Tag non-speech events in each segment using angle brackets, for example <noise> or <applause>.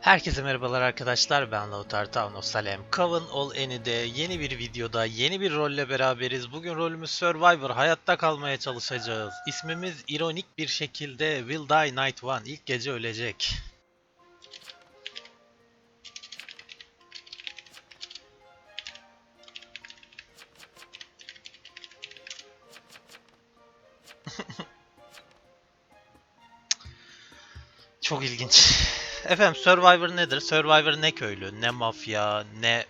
Herkese merhabalar arkadaşlar ben Lautar Town Salem. Coven All Any'de yeni bir videoda yeni bir rolle beraberiz. Bugün rolümüz Survivor hayatta kalmaya çalışacağız. İsmimiz ironik bir şekilde Will Die Night One ilk gece ölecek. <laughs> Çok ilginç. Efendim Survivor nedir? Survivor ne köylü, ne mafya, ne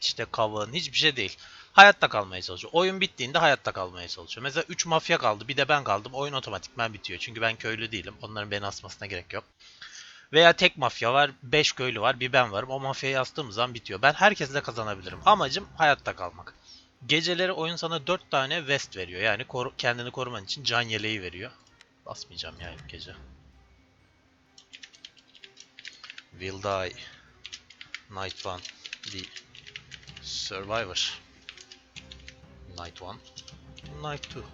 işte kavun, hiçbir şey değil. Hayatta kalmaya çalışıyor. Oyun bittiğinde hayatta kalmaya çalışıyor. Mesela 3 mafya kaldı, bir de ben kaldım. Oyun otomatikman bitiyor. Çünkü ben köylü değilim. Onların beni asmasına gerek yok. Veya tek mafya var, 5 köylü var, bir ben varım. O mafyayı astığım zaman bitiyor. Ben herkesle kazanabilirim. Amacım hayatta kalmak. Geceleri oyun sana 4 tane vest veriyor. Yani koru- kendini koruman için can yeleği veriyor. Basmayacağım yani gece. Will Die Night One The Survivor Night One Night Two.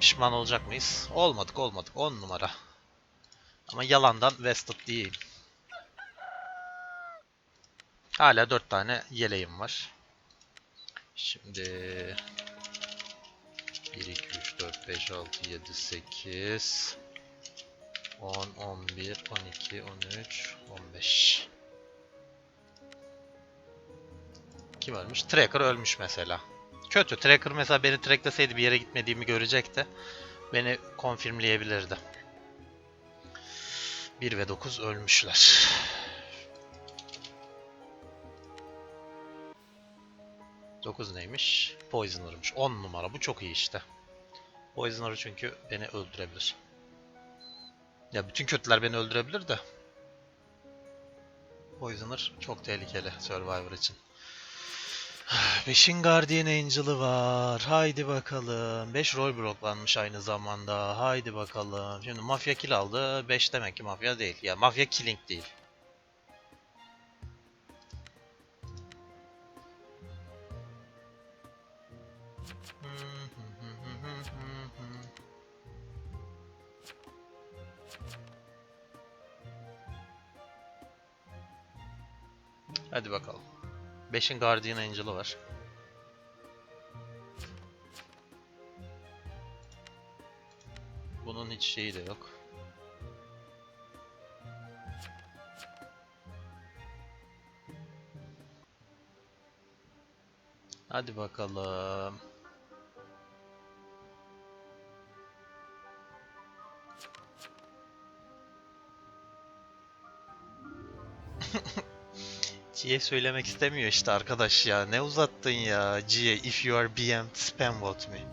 Pişman olacak mıyız? Olmadık olmadık. 10 numara. Ama yalandan Vested diyeyim Hala 4 tane yeleğim var. Şimdi 1, 2, 3, 4, 5, 6, 7, 8 10, 11, 12, 13, 15. Kim ölmüş? Tracker ölmüş mesela. Kötü. Tracker mesela beni trackleseydi bir yere gitmediğimi görecekti. Beni konfirmleyebilirdi. 1 ve 9 ölmüşler. Dokuz neymiş? Poisoner'mış. 10 numara. Bu çok iyi işte. Poisoner çünkü beni öldürebilir. Ya bütün kötüler beni öldürebilir de. Poisoner çok tehlikeli Survivor için. <sighs> Beşin Guardian Angel'ı var. Haydi bakalım. 5 rol bloklanmış aynı zamanda. Haydi bakalım. Şimdi mafya kill aldı. 5 demek ki mafya değil. Ya mafya killing değil. Hadi bakalım. 5'in Guardian Angel'ı var. Bunun hiç şeyi de yok. Hadi bakalım. G'ye söylemek istemiyor işte arkadaş ya. Ne uzattın ya G'ye if you are BM spam vote me.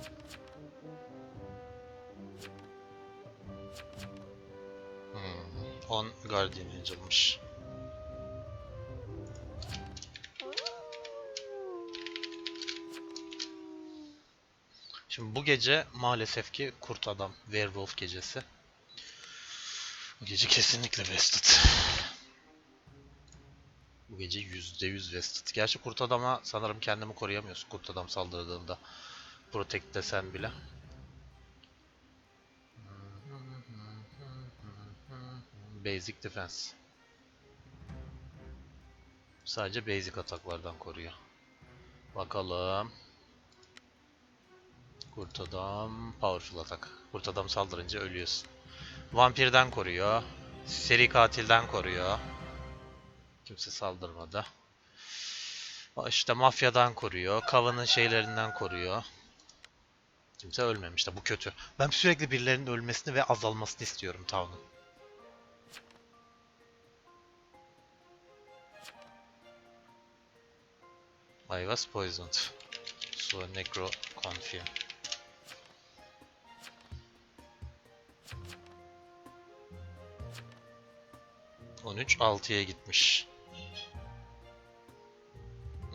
Hmm, 10 Guardian Angel'mış. Şimdi bu gece maalesef ki Kurt Adam Werewolf gecesi. Bu gece kesinlikle vested. Bu gece %100 vested. Gerçi kurt adama sanırım kendimi koruyamıyorsun kurt adam saldırdığında. Protect desen bile. Basic defense. Sadece basic ataklardan koruyor. Bakalım. Kurt adam powerful atak. Kurt adam saldırınca ölüyorsun. Vampirden koruyor. Seri katilden koruyor. Kimse saldırmadı. İşte mafyadan koruyor. Kavanın şeylerinden koruyor. Kimse ölmemiş de bu kötü. Ben sürekli birilerinin ölmesini ve azalmasını istiyorum Town'un. I was poisoned. So necro confirm. On üç altıya gitmiş.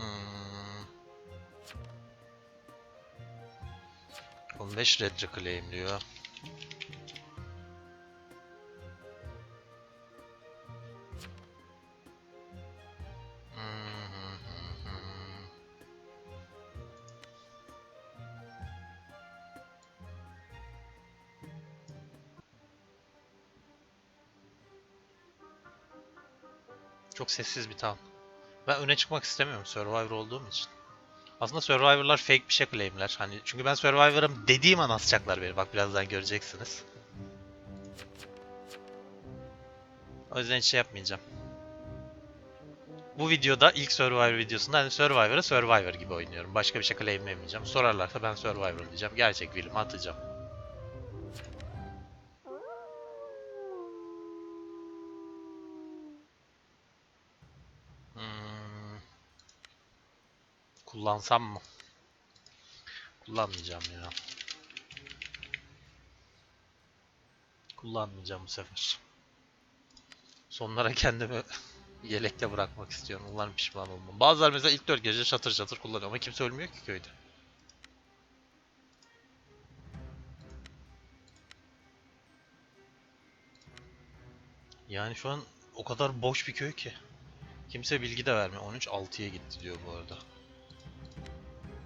Hmm. 15 red reclaim diyor. Çok sessiz bir town. Ben öne çıkmak istemiyorum Survivor olduğum için. Aslında Survivor'lar fake bir şey claimler. Hani çünkü ben Survivor'ım dediğim an asacaklar beni. Bak birazdan göreceksiniz. O yüzden hiç şey yapmayacağım. Bu videoda ilk Survivor videosunda hani Survivor'ı Survivor gibi oynuyorum. Başka bir şey claimlemeyeceğim. Sorarlarsa ben Survivor diyeceğim. Gerçek Will'imi atacağım. Kullansam mı? Kullanmayacağım ya. Kullanmayacağım bu sefer. Sonlara kendimi <laughs> yelekte bırakmak istiyorum. Umarım pişman olmam. Bazıları mesela ilk 4 gece çatır çatır kullanıyor ama kimse ölmüyor ki köyde. Yani şu an o kadar boş bir köy ki. Kimse bilgi de vermiyor. 13 6'ya gitti diyor bu arada.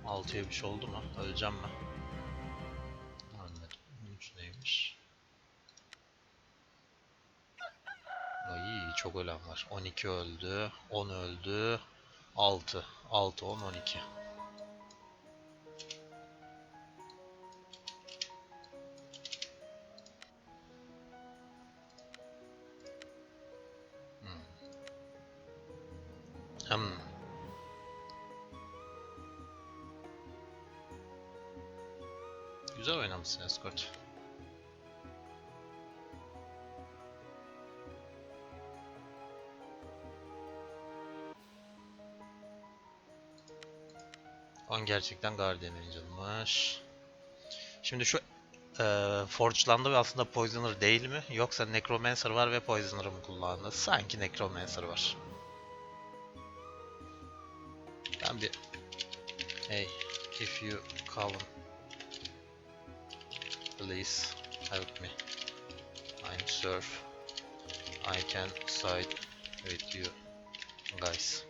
6'ya bir şey oldu mu? Öleceğim mi? Anladım. 13 neymiş? Ay çok ölen var. 12 öldü. 10 öldü. 6. 6, 10, 12. 10 gerçekten Guardian Angel'mış. Şimdi şu e, Forge'landı ve aslında Poisoner değil mi? Yoksa Necromancer var ve Poisoner'ı mı kullandı? Sanki Necromancer var. Ben bir... Hey, if you calm. Please help me. I'm surf. I can side with you guys.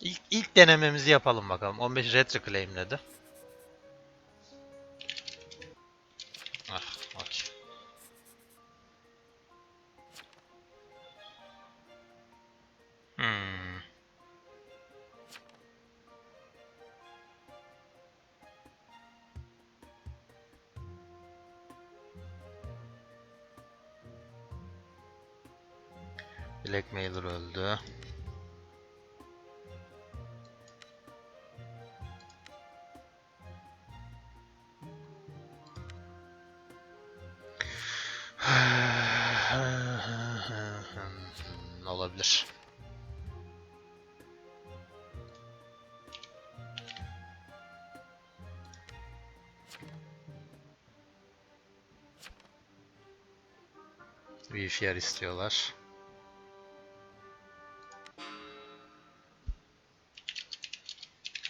İlk, ilk denememizi yapalım bakalım. 15 retro claimledi. Ah, okey. Hmm. Blackmailer öldü. Wi-Fi istiyorlar.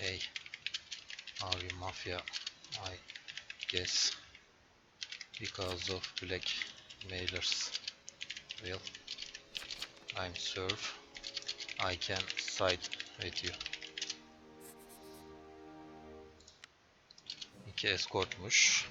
Hey. Abi mafya. I guess. Because of black mailers. Well. I'm surf. I can side with you. İki escortmuş.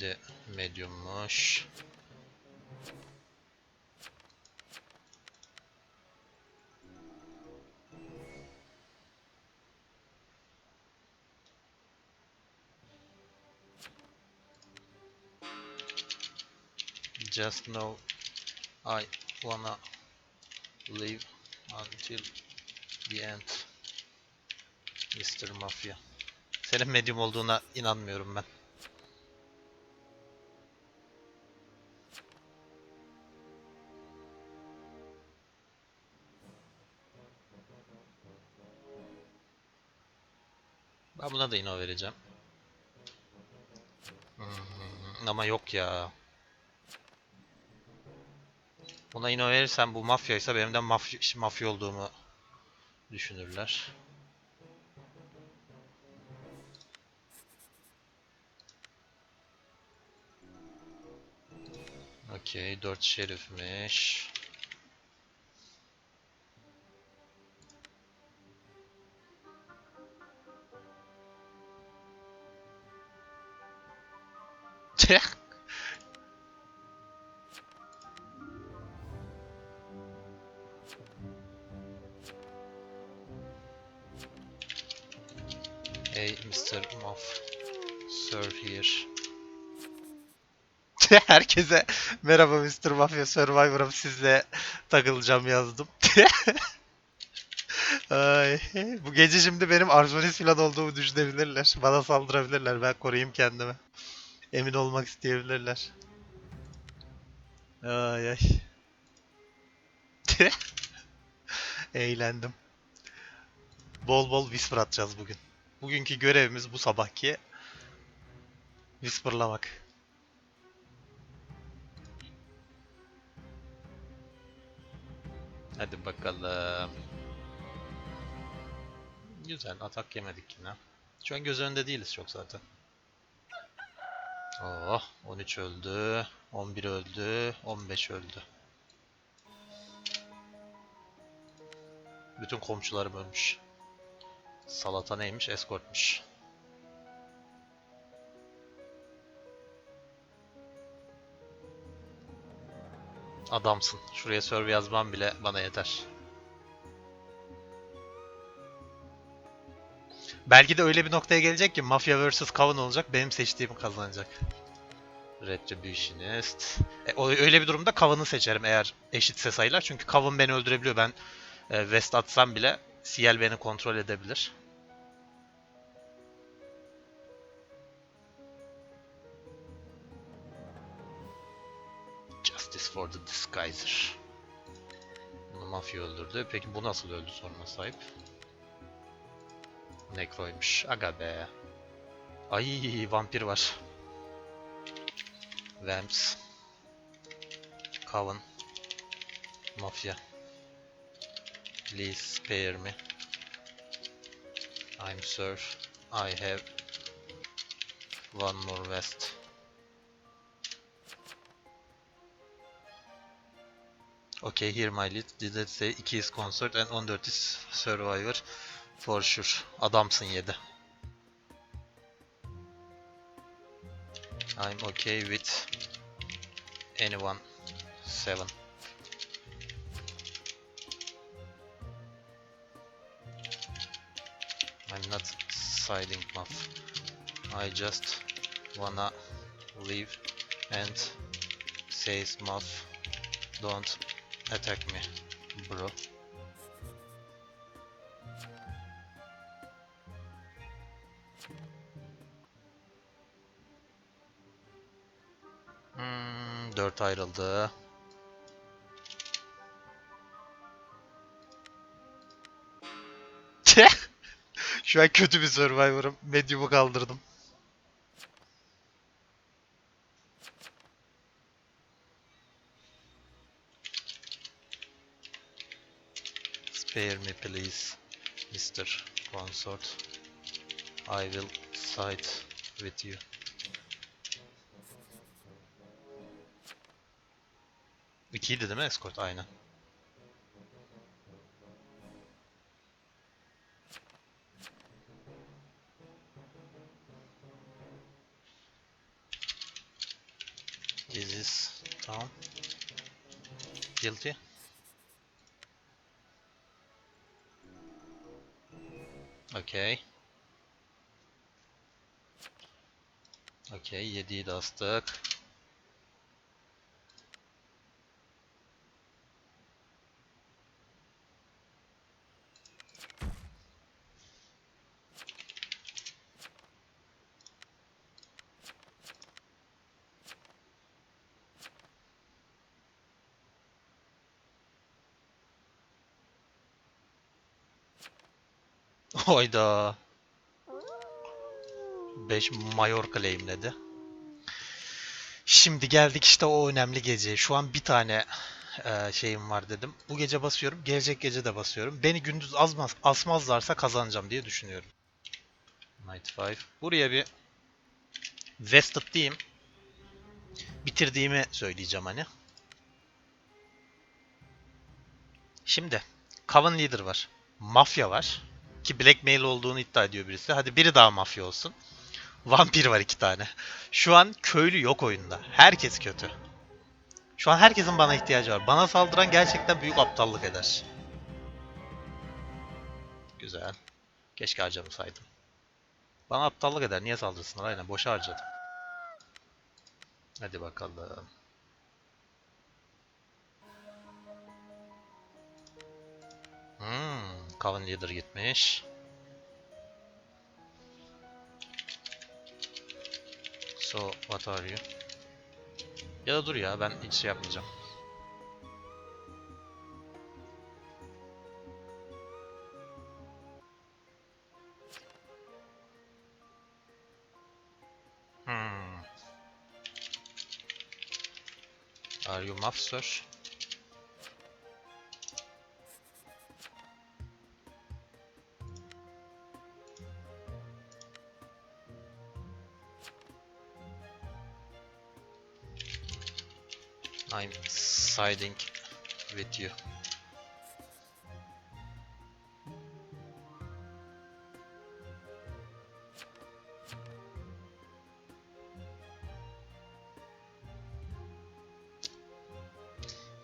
Yedi mediummuş. Just know I wanna live until the end. Mr. Mafia. Senin medium olduğuna inanmıyorum ben. Ben buna da ino vereceğim. Hmm, ama yok ya. Buna ino verirsem bu mafyaysa benim de mafya, mafya olduğumu düşünürler. Okey 4 şerifmiş. <laughs> Tüh. Hey Mr. Muff. Sir here. <laughs> Herkese merhaba Mr. Mafia Survivor'ım sizle takılacağım yazdım. <laughs> Ay, bu gece şimdi benim Arzonis falan olduğumu düşünebilirler. Bana saldırabilirler. Ben koruyayım kendimi. Emin olmak isteyebilirler. Ay ay. <laughs> Eğlendim. Bol bol whisper atacağız bugün. Bugünkü görevimiz bu sabahki whisperlamak. Hadi bakalım. Güzel atak yemedik yine. Şu an göz önünde değiliz çok zaten. Oh 13 öldü. 11 öldü. 15 öldü. Bütün komşularım ölmüş. Salata neymiş? Escortmuş. Adamsın. Şuraya serve yazmam bile bana yeter. Belki de öyle bir noktaya gelecek ki Mafia vs. Coven olacak. Benim seçtiğim kazanacak. Retributionist. E, öyle bir durumda Coven'ı seçerim eğer eşitse sayılar. Çünkü Coven beni öldürebiliyor. Ben e, West atsam bile Ciel beni kontrol edebilir. Justice for the Disguiser. Bunu mafya öldürdü. Peki bu nasıl öldü soruna sahip? Necro'ymuş. Aga be. Ay vampir var. Vamps. Coven. Mafya. Please spare me. I'm sir. I have one more vest. Okay, here my list. Did it say 2 is consort and 14 is survivor. For sure. Adamsın 7. I'm okay with anyone 7. I'm not siding muff. I just wanna leave and says muff. Don't attack me, bro. 4 ayrıldı. <laughs> Şu an kötü bir Survivor'ım. Medium'u kaldırdım. Spare me please, Mr. Consort. I will side with you. İkiydi değil mi escort? Aynen. İs Tom. Guilty. Okay. Okay, 7'yi de astık. Hayda. 5 mayor claimledi. Şimdi geldik işte o önemli geceye. Şu an bir tane e, şeyim var dedim. Bu gece basıyorum. Gelecek gece de basıyorum. Beni gündüz azmaz, asmazlarsa kazanacağım diye düşünüyorum. Night 5. Buraya bir Vested diyeyim. bitirdiğimi söyleyeceğim hani. Şimdi Coven Leader var. Mafya var. Ki Blackmail olduğunu iddia ediyor birisi. Hadi biri daha mafya olsun. Vampir var iki tane. Şu an köylü yok oyunda. Herkes kötü. Şu an herkesin bana ihtiyacı var. Bana saldıran gerçekten büyük aptallık eder. Güzel. Keşke harcamasaydım. Bana aptallık eder. Niye saldırsınlar? Aynen boşa harcadım. Hadi bakalım. Hmm, Coven Leader gitmiş. So, what are you? Ya da dur ya, ben hiç şey yapmayacağım. Hmm. Are you master? I'm siding with you.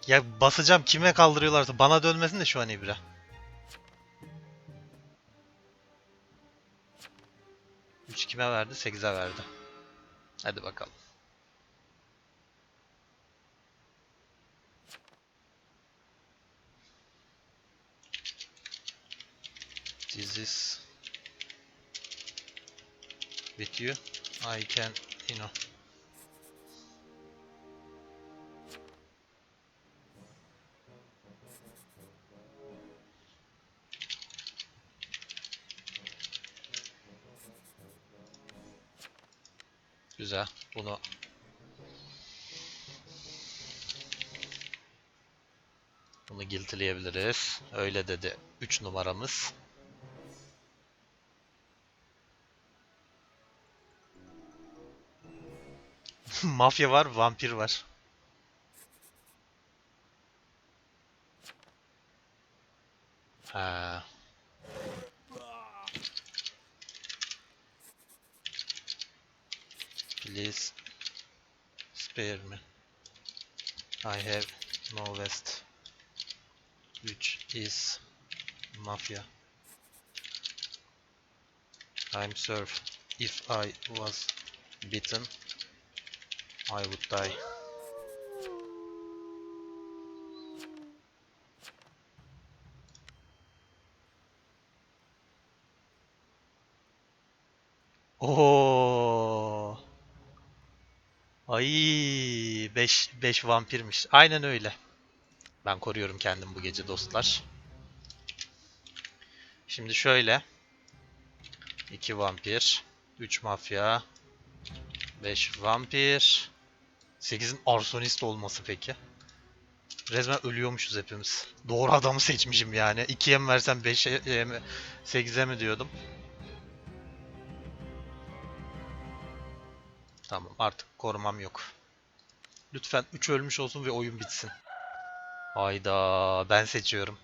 Ya basacağım kime kaldırıyorlarsa bana dönmesin de şu an İbra. Üç kime verdi? 8'e verdi. Hadi bakalım. This is with you. I can, you know. Güzel. Bunu Bunu guiltleyebiliriz. Öyle dedi 3 numaramız. <laughs> Mafya var, vampir var. Ha. Please spare me. I have no vest. Which is mafia. I'm served. If I was beaten, I would die. Oo. Ay 5 5 vampirmiş. Aynen öyle. Ben koruyorum kendim bu gece dostlar. Şimdi şöyle. 2 vampir, 3 mafya, 5 vampir. 8'in arsonist olması peki. Resmen ölüyormuşuz hepimiz. Doğru adamı seçmişim yani. 2'ye mi versem 5'e mi 8'e mi diyordum. Tamam artık korumam yok. Lütfen 3 ölmüş olsun ve oyun bitsin. Hayda ben seçiyorum.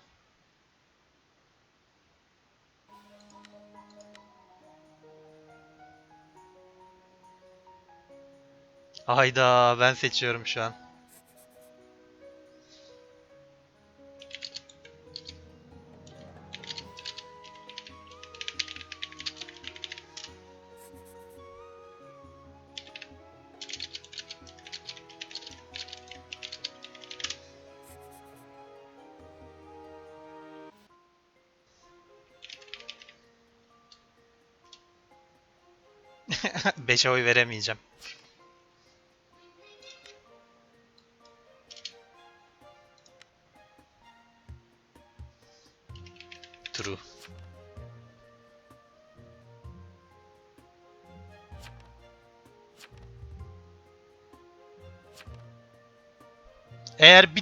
Hayda ben seçiyorum şu an. <laughs> Beşe oy veremeyeceğim.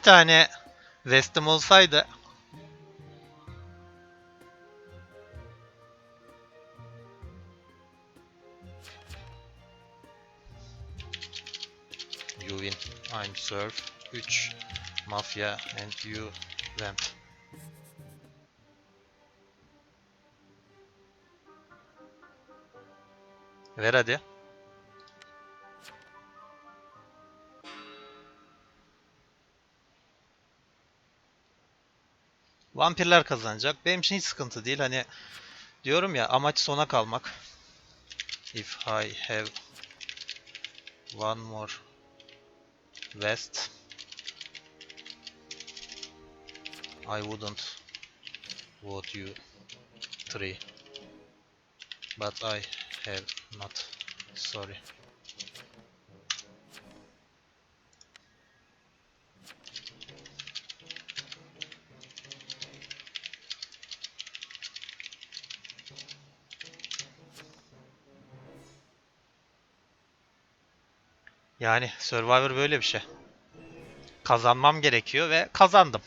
Tane West'im olsaydı UV serve 3 mafya and you vamp. Ver hadi. Vampirler kazanacak. Benim için hiç sıkıntı değil. Hani diyorum ya amaç sona kalmak. If I have one more west I wouldn't vote you three. But I have not. Sorry. Yani Survivor böyle bir şey. Kazanmam gerekiyor ve kazandım.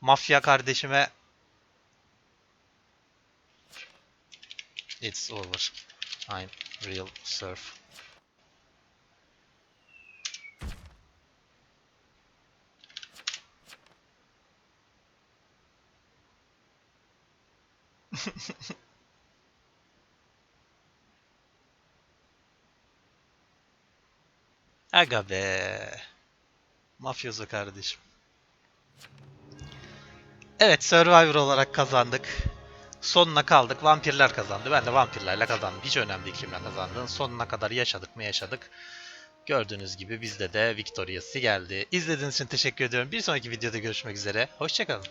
Mafya kardeşime It's over. I'm real surf. <laughs> Aga be. Mafyozo kardeşim. Evet Survivor olarak kazandık. Sonuna kaldık. Vampirler kazandı. Ben de vampirlerle kazandım. Hiç önemli değil kimle kazandığın. Sonuna kadar yaşadık mı yaşadık. Gördüğünüz gibi bizde de Victoria'sı geldi. İzlediğiniz için teşekkür ediyorum. Bir sonraki videoda görüşmek üzere. Hoşçakalın.